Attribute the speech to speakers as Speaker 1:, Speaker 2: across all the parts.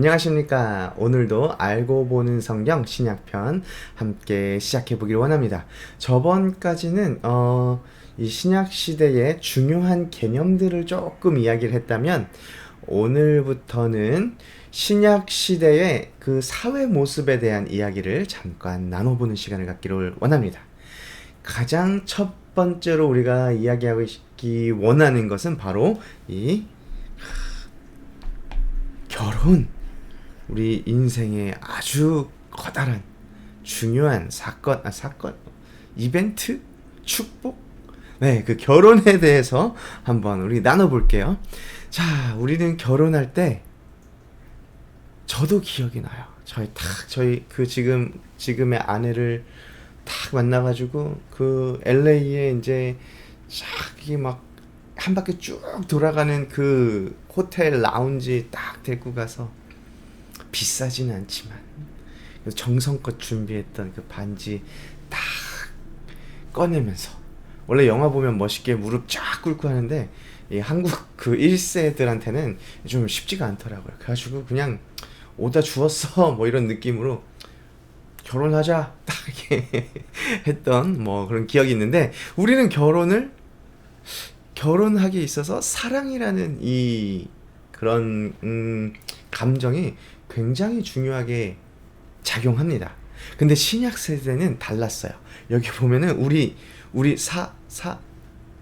Speaker 1: 안녕하십니까. 오늘도 알고 보는 성경 신약편 함께 시작해 보길 원합니다. 저번까지는 어, 이 신약 시대의 중요한 개념들을 조금 이야기를 했다면 오늘부터는 신약 시대의 그 사회 모습에 대한 이야기를 잠깐 나눠보는 시간을 갖기를 원합니다. 가장 첫 번째로 우리가 이야기하고 있기 원하는 것은 바로 이 결혼. 우리 인생의 아주 커다란 중요한 사건, 아, 사건, 이벤트, 축복. 네, 그 결혼에 대해서 한번 우리 나눠볼게요. 자, 우리는 결혼할 때 저도 기억이 나요. 저희 딱 저희 그 지금 지금의 아내를 딱 만나가지고 그 LA에 이제 쫙이 막한 바퀴 쭉 돌아가는 그 호텔 라운지 딱 데리고 가서 비싸지는 않지만 정성껏 준비했던 그 반지 딱 꺼내면서 원래 영화 보면 멋있게 무릎 쫙 꿇고 하는데 이 한국 그 1세들한테는 좀 쉽지가 않더라고요. 그래가지고 그냥 오다 주웠어 뭐 이런 느낌으로 결혼하자 딱 했던 뭐 그런 기억이 있는데 우리는 결혼을 결혼하기에 있어서 사랑이라는 이 그런 음, 감정이 굉장히 중요하게 작용합니다. 근데 신약 세대는 달랐어요. 여기 보면은 우리 우리 사 사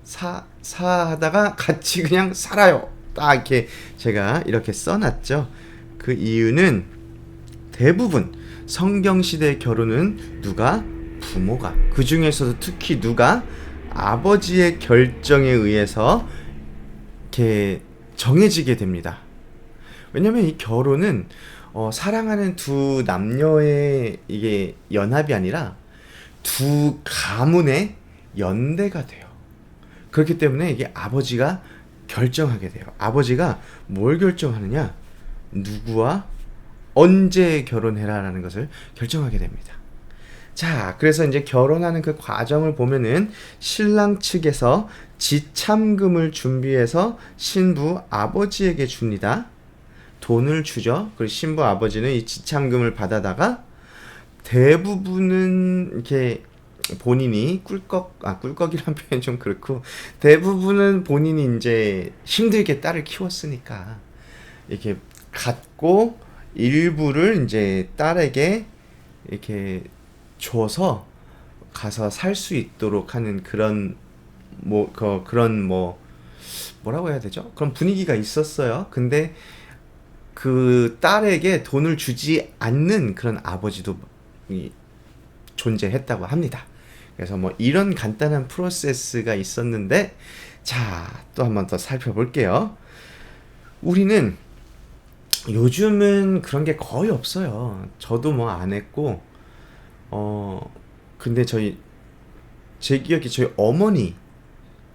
Speaker 1: 사 사 하다가 같이 그냥 살아요. 딱 이렇게 제가 이렇게 써놨죠. 그 이유는 대부분 성경 시대 결혼은 누가 부모가 그 중에서도 특히 누가 아버지의 결정에 의해서 이렇게 정해지게 됩니다. 왜냐면 이 결혼은 어, 사랑하는 두 남녀의 이게 연합이 아니라 두 가문의 연대가 돼요. 그렇기 때문에 이게 아버지가 결정하게 돼요. 아버지가 뭘 결정하느냐? 누구와 언제 결혼해라라는 것을 결정하게 됩니다. 자, 그래서 이제 결혼하는 그 과정을 보면은 신랑 측에서 지참금을 준비해서 신부 아버지에게 줍니다. 돈을 주죠. 그리고 신부 아버지는 이 지참금을 받아다가 대부분은 이렇게 본인이 꿀꺽 아 꿀꺽이란 표현 좀 그렇고 대부분은 본인이 이제 힘들게 딸을 키웠으니까 이렇게 갖고 일부를 이제 딸에게 이렇게 줘서 가서 살 수 있도록 하는 그런 뭐 그, 그런 뭐 뭐라고 해야 되죠? 그런 분위기가 있었어요. 근데 그 딸에게 돈을 주지 않는 그런 아버지도 존재했다고 합니다. 그래서 뭐 이런 간단한 프로세스가 있었는데 자, 또 한번 더 살펴볼게요. 우리는 요즘은 그런 게 거의 없어요. 저도 뭐 안 했고 어 근데 저희 제 기억에 저희 어머니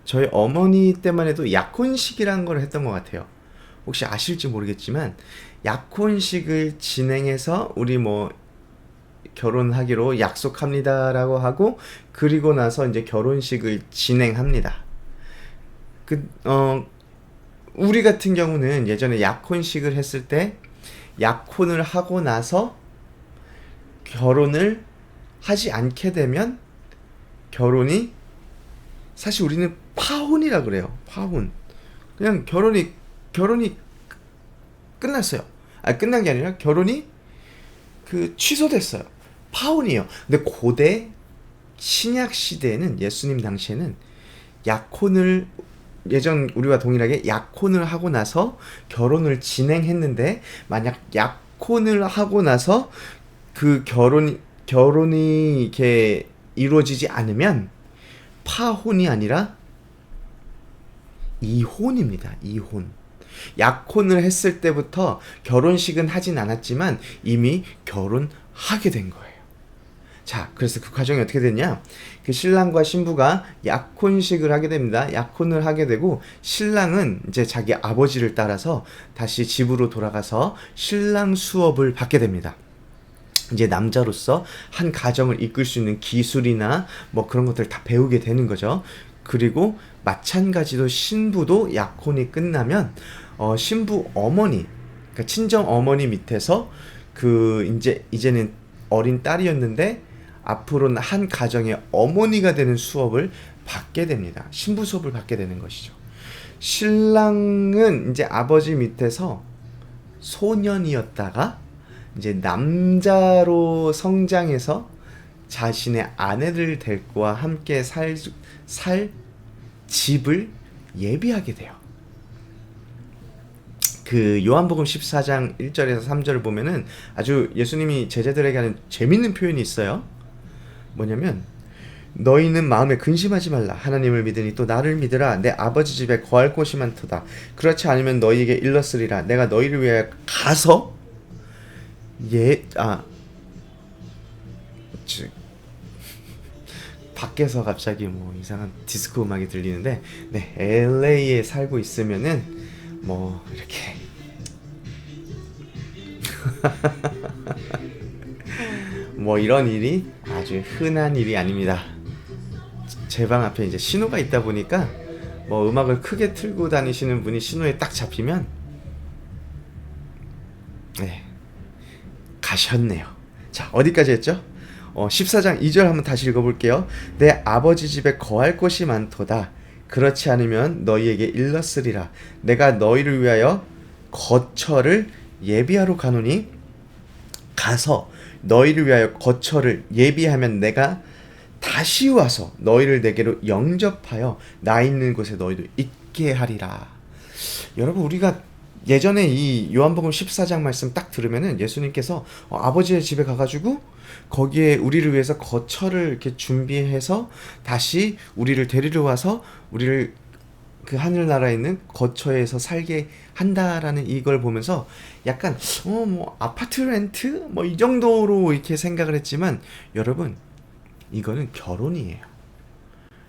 Speaker 1: 저희 어머니 때만 해도 약혼식이라는 걸 했던 것 같아요. 혹시 아실지 모르겠지만 약혼식을 진행해서 우리 뭐 결혼하기로 약속합니다라고 하고 그리고 나서 이제 결혼식을 진행합니다. 그 어 우리 같은 경우는 예전에 약혼식을 했을 때 약혼을 하고 나서 결혼을 하지 않게 되면 결혼이 사실 우리는 파혼이라 그래요. 파혼. 그냥 결혼이 결혼이 끝났어요. 아 끝난 게 아니라 결혼이 그 취소됐어요. 파혼이에요. 근데 고대 신약 시대에는 예수님 당시에는 약혼을 예전 우리와 동일하게 약혼을 하고 나서 결혼을 진행했는데 만약 약혼을 하고 나서 그 결혼 결혼이 이렇게 이루어지지 않으면 파혼이 아니라 이혼입니다. 이혼. 약혼을 했을 때부터 결혼식은 하진 않았지만 이미 결혼하게 된 거예요. 자, 그래서 그 과정이 어떻게 됐냐? 그 신랑과 신부가 약혼식을 하게 됩니다. 약혼을 하게 되고 신랑은 이제 자기 아버지를 따라서 다시 집으로 돌아가서 신랑 수업을 받게 됩니다. 이제 남자로서 한 가정을 이끌 수 있는 기술이나 뭐 그런 것들 다 배우게 되는 거죠. 그리고 마찬가지로 신부도 약혼이 끝나면 어, 신부 어머니 그러니까 친정 어머니 밑에서 그 이제 이제는 어린 딸이었는데 앞으로는 한 가정의 어머니가 되는 수업을 받게 됩니다. 신부 수업을 받게 되는 것이죠. 신랑은 이제 아버지 밑에서 소년이었다가 이제 남자로 성장해서 자신의 아내를 데리고와 함께 살, 살 집을 예비하게 돼요. 그 요한복음 14장 1절에서 3절을 보면은 아주 예수님이 제자들에게 하는 재밌는 표현이 있어요. 뭐냐면 너희는 마음에 근심하지 말라. 하나님을 믿으니 또 나를 믿으라. 내 아버지 집에 거할 곳이 많도다. 그렇지 않으면 너희에게 일렀으리라. 내가 너희를 위하여 가서 예아 밖에서 갑자기 뭐 이상한 디스코 음악이 들리는데 네 LA에 살고 있으면은 뭐 이렇게 뭐 이런 일이 아주 흔한 일이 아닙니다. 제 방 앞에 이제 신호가 있다 보니까 뭐 음악을 크게 틀고 다니시는 분이 신호에 딱 잡히면 네 가셨네요. 자 어디까지 했죠? 어, 14장 2절 한번 다시 읽어볼게요. 내 아버지 집에 거할 곳이 많도다. 그렇지 않으면 너희에게 일렀으리라. 내가 너희를 위하여 거처를 예비하러 가노니 가서 너희를 위하여 거처를 예비하면 내가 다시 와서 너희를 내게로 영접하여 나 있는 곳에 너희도 있게 하리라. 여러분 우리가 예전에 이 요한복음 14장 말씀 딱 들으면은 예수님께서 어, 아버지의 집에 가가지고 거기에 우리를 위해서 거처를 이렇게 준비해서 다시 우리를 데리러 와서 우리를 그 하늘나라에 있는 거처에서 살게 한다라는 이걸 보면서 약간 어 뭐 아파트 렌트 뭐 이 정도로 이렇게 생각을 했지만 여러분 이거는 결혼이에요.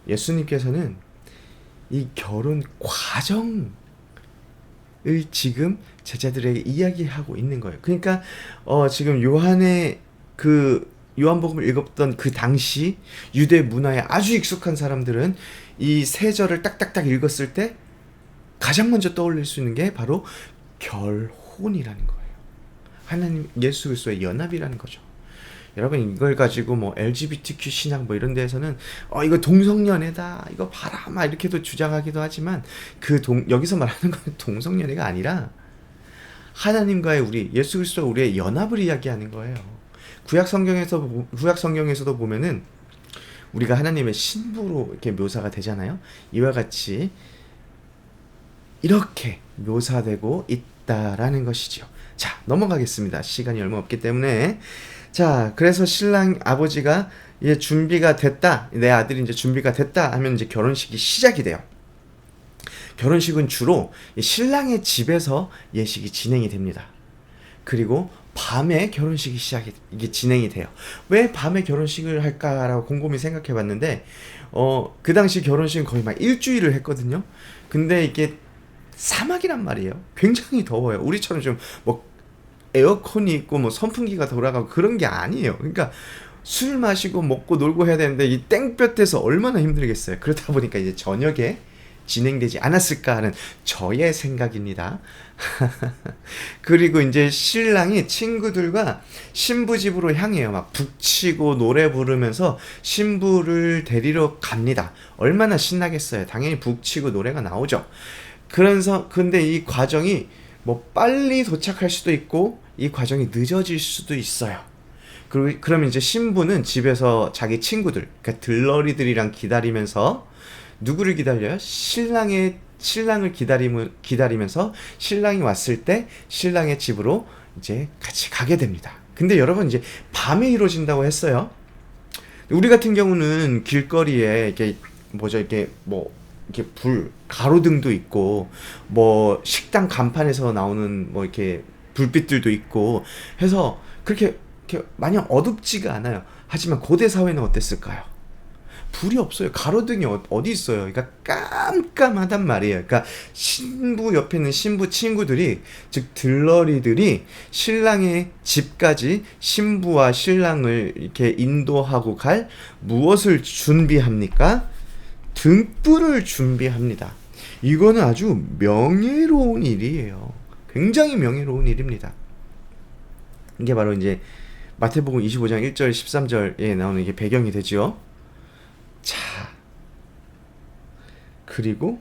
Speaker 1: 예수님께서는 이 결혼 과정을 지금 제자들에게 이야기하고 있는 거예요. 그러니까 어 지금 요한의 그 요한복음을 읽었던 그 당시 유대 문화에 아주 익숙한 사람들은 이 세 절을 딱딱딱 읽었을 때 가장 먼저 떠올릴 수 있는 게 바로 결혼이라는 거예요. 하나님 예수 그리스도의 연합이라는 거죠. 여러분 이걸 가지고 뭐 LGBTQ 신앙 뭐 이런 데에서는 어 이거 동성연애다 이거 봐라 막 이렇게도 주장하기도 하지만 그 동 여기서 말하는 건 동성연애가 아니라 하나님과의 우리 예수 그리스도 우리의 연합을 이야기하는 거예요. 구약 성경에서 구약 성경에서도 보면은 우리가 하나님의 신부로 이렇게 묘사가 되잖아요. 이와 같이 이렇게 묘사되고 있다라는 것이죠. 자, 넘어가겠습니다. 시간이 얼마 없기 때문에. 자, 그래서 신랑 아버지가 이제 준비가 됐다. 내 아들이 이제 준비가 됐다 하면 이제 결혼식이 시작이 돼요. 결혼식은 주로 신랑의 집에서 예식이 진행이 됩니다. 그리고 밤에 결혼식이 시작이 이게 진행이 돼요. 왜 밤에 결혼식을 할까라고 곰곰이 생각해 봤는데 어, 그 당시 결혼식은 거의 막 일주일을 했거든요. 근데 이게 사막이란 말이에요. 굉장히 더워요. 우리처럼 좀뭐 에어컨이 있고 뭐 선풍기가 돌아가고 그런 게 아니에요. 그러니까 술 마시고 먹고 놀고 해야 되는데 이 땡볕에서 얼마나 힘들겠어요. 그러다 보니까 이제 저녁에 진행되지 않았을까 하는 저의 생각입니다. 그리고 이제 신랑이 친구들과 신부 집으로 향해요. 막 북치고 노래 부르면서 신부를 데리러 갑니다. 얼마나 신나겠어요. 당연히 북치고 노래가 나오죠. 그래서 근데 이 과정이 뭐 빨리 도착할 수도 있고 이 과정이 늦어질 수도 있어요. 그러면 이제 신부는 집에서 자기 친구들, 그러니까 들러리들이랑 기다리면서 누구를 기다려요? 신랑의 신랑을 기다리면 기다리면서 신랑이 왔을 때 신랑의 집으로 이제 같이 가게 됩니다. 근데 여러분 이제 밤에 이루어진다고 했어요. 우리 같은 경우는 길거리에 이렇게 뭐죠 이렇게 뭐 이렇게 불 가로등도 있고 뭐 식당 간판에서 나오는 뭐 이렇게 불빛들도 있고 해서 그렇게 이렇게 마냥 어둡지가 않아요. 하지만 고대 사회는 어땠을까요? 불이 없어요. 가로등이 어, 디 있어요. 그러니까 깜깜하단 말이에요. 그러니까 신부 옆에 있는 신부 친구들이 즉 들러리들이 신랑의 집까지 신부와 신랑을 이렇게 인도하고 갈 무엇을 준비합니까? 등불을 준비합니다. 이거는 아주 명예로운 일이에요. 굉장히 명예로운 일입니다. 이게 바로 이제 마태복음 25장 1절 13절에 나오는 이게 배경이 되지요. 자. 그리고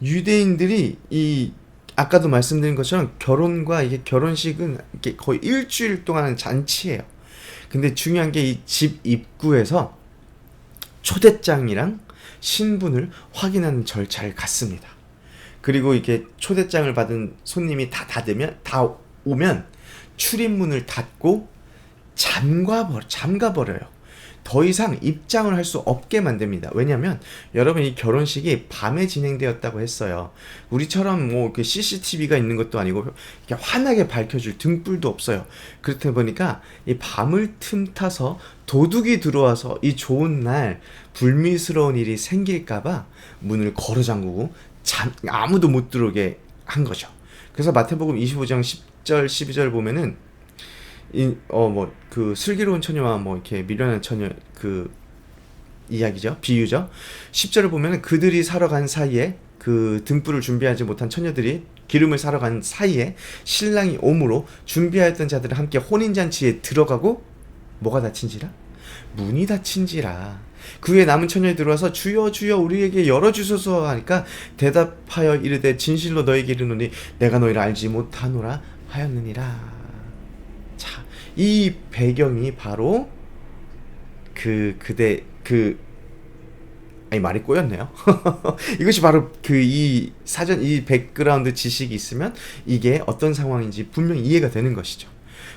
Speaker 1: 유대인들이 이 아까도 말씀드린 것처럼 결혼과 이게 결혼식은 이게 거의 일주일 동안 하는 잔치예요. 근데 중요한 게 이 집 입구에서 초대장이랑 신분을 확인하는 절차를 갖습니다. 그리고 이게 초대장을 받은 손님이 다 닫으면 다 오면 출입문을 닫고 잠가 버 잠가 버려요. 더 이상 입장을 할 수 없게 만듭니다. 왜냐면 여러분 이 결혼식이 밤에 진행되었다고 했어요. 우리처럼 뭐 그 CCTV가 있는 것도 아니고 이렇게 환하게 밝혀줄 등불도 없어요. 그렇다 보니까 이 밤을 틈타서 도둑이 들어와서 이 좋은 날 불미스러운 일이 생길까봐 문을 걸어 잠그고 잠, 아무도 못 들어오게 한 거죠. 그래서 마태복음 25장 10절 12절 보면은 이 어 뭐 그 슬기로운 처녀와 뭐 이렇게 미련한 처녀 그 이야기죠. 비유죠. 10절을 보면은 그들이 사러 간 사이에 그 등불을 준비하지 못한 처녀들이 기름을 사러 간 사이에 신랑이 오므로 준비하였던 자들은 함께 혼인잔치에 들어가고 뭐가 다친지라? 문이 닫힌지라. 그 후에 남은 처녀에 들어와서 주여 주여 우리에게 열어주소서 하니까 대답하여 이르되 진실로 너에게 이르노니 내가 너희를 알지 못하노라 하였느니라. 자, 이 배경이 바로 그 그대 그 아니 말이 꼬였네요. 이것이 바로 그 이 사전 이 백그라운드 지식이 있으면 이게 어떤 상황인지 분명히 이해가 되는 것이죠.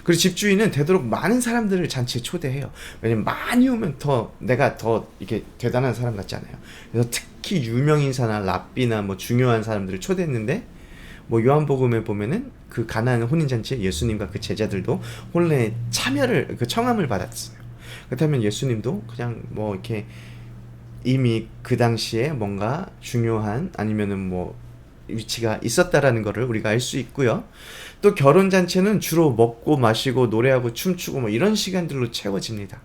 Speaker 1: 그리고 집주인은 되도록 많은 사람들을 잔치에 초대해요. 왜냐면 많이 오면 더 내가 더 이렇게 대단한 사람 같잖아요. 그래서 특히 유명 인사나 랍비나 뭐 중요한 사람들을 초대했는데 뭐 요한복음에 보면은 그 가나안 혼인 잔치에 예수님과 그 제자들도 혼례에 참여를 그 청함을 받았어요. 그렇다면 예수님도 그냥 뭐 이렇게 이미 그 당시에 뭔가 중요한 아니면은 뭐 위치가 있었다라는 것을 우리가 알 수 있고요. 또 결혼 잔치는 주로 먹고 마시고 노래하고 춤추고 뭐 이런 시간들로 채워집니다.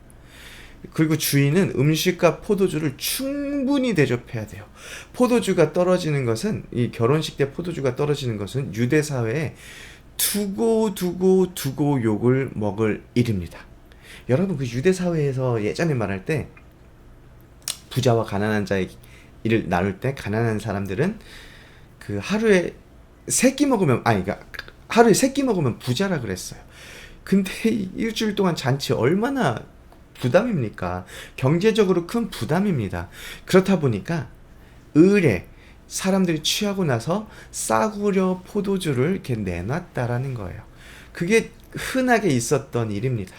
Speaker 1: 그리고 주인은 음식과 포도주를 충분히 대접해야 돼요. 포도주가 떨어지는 것은 이 결혼식 때 포도주가 떨어지는 것은 유대 사회에 두고 두고 두고 욕을 먹을 일입니다. 여러분 그 유대 사회에서 예전에 말할 때 부자와 가난한 자의 일을 나눌 때 가난한 사람들은 그 하루에 세 끼 먹으면 아니 그러니까 하루에 세 끼 먹으면 부자라 그랬어요. 근데 일주일 동안 잔치 얼마나 부담입니까? 경제적으로 큰 부담입니다. 그렇다 보니까 을에 사람들이 취하고 나서 싸구려 포도주를 이렇게 내놨다라는 거예요. 그게 흔하게 있었던 일입니다.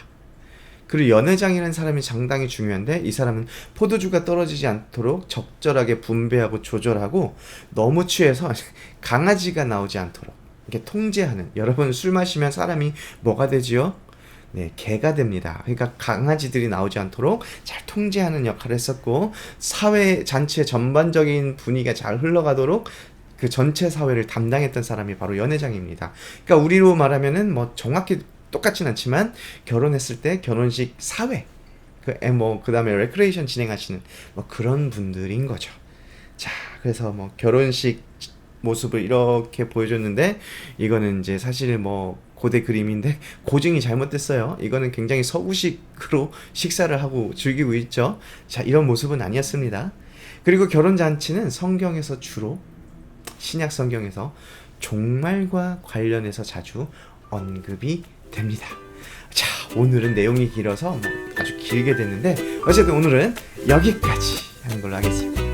Speaker 1: 그리고 연회장이라는 사람이 상당히 중요한데 이 사람은 포도주가 떨어지지 않도록 적절하게 분배하고 조절하고 너무 취해서 강아지가 나오지 않도록 이렇게 통제하는 여러분 술 마시면 사람이 뭐가 되지요? 네, 개가 됩니다. 그러니까 강아지들이 나오지 않도록 잘 통제하는 역할을 했었고 사회 잔치의 전반적인 분위기가 잘 흘러가도록 그 전체 사회를 담당했던 사람이 바로 연회장입니다. 그러니까 우리로 말하면은 뭐 정확히 똑같진 않지만 결혼했을 때 결혼식 사회 그뭐 그다음에 레크레이션 진행하시는 뭐 그런 분들인 거죠. 자, 그래서 뭐 결혼식 모습을 이렇게 보여줬는데 이거는 이제 사실 뭐 고대 그림인데 고증이 잘못됐어요. 이거는 굉장히 서구식으로 식사를 하고 즐기고 있죠. 자, 이런 모습은 아니었습니다. 그리고 결혼 잔치는 성경에서 주로 신약 성경에서 종말과 관련해서 자주 언급이 됩니다. 자, 오늘은 내용이 길어서 뭐 아주 길게 됐는데 어쨌든 오늘은 여기까지 하는 걸로 하겠습니다.